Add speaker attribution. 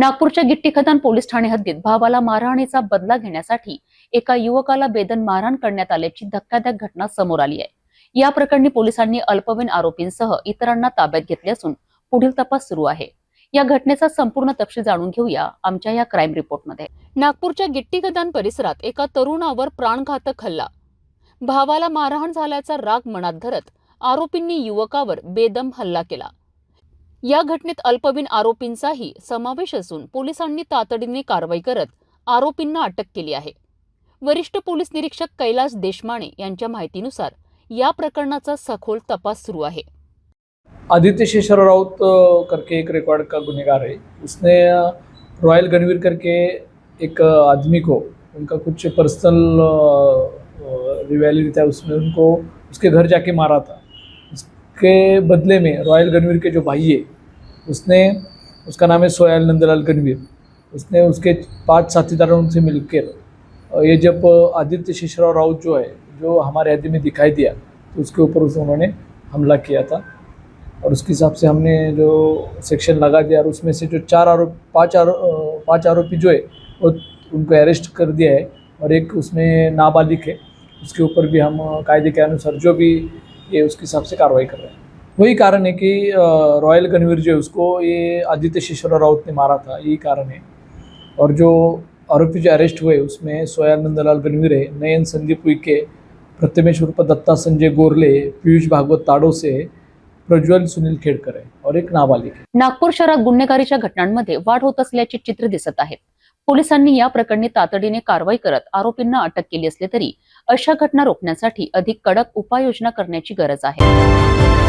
Speaker 1: नागपूरच्या गिट्टी खदान पोलीस ठाणे हद्दीत भावाला मारहाणीचा बदला घेण्यासाठी एका युवकाला बेदन मारहाण करण्यात आल्याची धक्कादायक घटना समोर आली आहे. या प्रकरणी पोलिसांनी अल्पवयीन आरोपींसह इतरांना ताब्यात घेतले असून पुढील तपास सुरू आहे. या घटनेचा संपूर्ण तपशील जाणून घेऊया आमच्या या क्राईम रिपोर्टमध्ये. नागपूरच्या गिट्टी खदान परिसरात एका तरुणावर प्राणघातक हल्ला. भावाला मारहाण झाल्याचा राग मनात धरत आरोपींनी युवकावर बेदम हल्ला केला. या घटनेत अल्पवयीन आरोपींचाही समावेश असून पोलिसांनी तातडीने कारवाई करत आरोपींना अटक केली आहे. वरिष्ठ पोलीस निरीक्षक कैलास देशमाणे यांच्या माहितीनुसार या प्रकरणाचा सखोल तपास सुरू आहे.
Speaker 2: आदित्य शेषर राउत करके एक रिकॉर्ड का गुन्हेगार है. उसने रॉयल गणवीर करके एक आदमी को उनका कुछ पर्सनल रिवैली था उसमें उनको उसके घर जाके मारा था। उसके बदले में रॉयल गनवीर के जो भाई है उसने उसका नाम है सोयाल नंदलाल गनवीर उसने उसके पाँच साथीदारों से मिलकर ये जब आदित्य शेषराव राउत जो है जो हमारे आदि में दिखाई दिया तो उसके ऊपर उस उन्होंने हमला किया था। और उसके हिसाब से हमने जो सेक्शन लगा दिया और उसमें से जो चार आरोप पाँच आरो अ, पाँच आरोपी जो है वो उनको अरेस्ट कर दिया है और एक उसमें नाबालिग है। उसके ऊपर भी हम कायदे के अनुसार जो भी ये उसके हिसाब से कार्रवाई कर रहे हैं। वही कारण है कि रॉयल गणवीर जो है उसको ये आदित्य शेषर राउत ने मारा था यही कारण है। और जो आरोपी जो अरेस्ट हुए उसमें सोया नंदलाल गणवीर नयन संदीप उइके प्रथमेश उर्फ दत्ता संजय गोरले पीयूष भागवत ताडोसे प्रज्वल सुनील खेडकर आहे और एक नाबालिक
Speaker 1: नागपूर शहरात गुन्हेगारीच्या घटनांमध्ये वाढ होत असल्याचे चित्र दिसत आहेत पोलिसांनी या प्रकरणी तातडीने कारवाई करत आरोपींना अटक केली असली तरी अशा घटना रोखण्यासाठी अधिक कडक उपाययोजना करण्याची गरज आहे.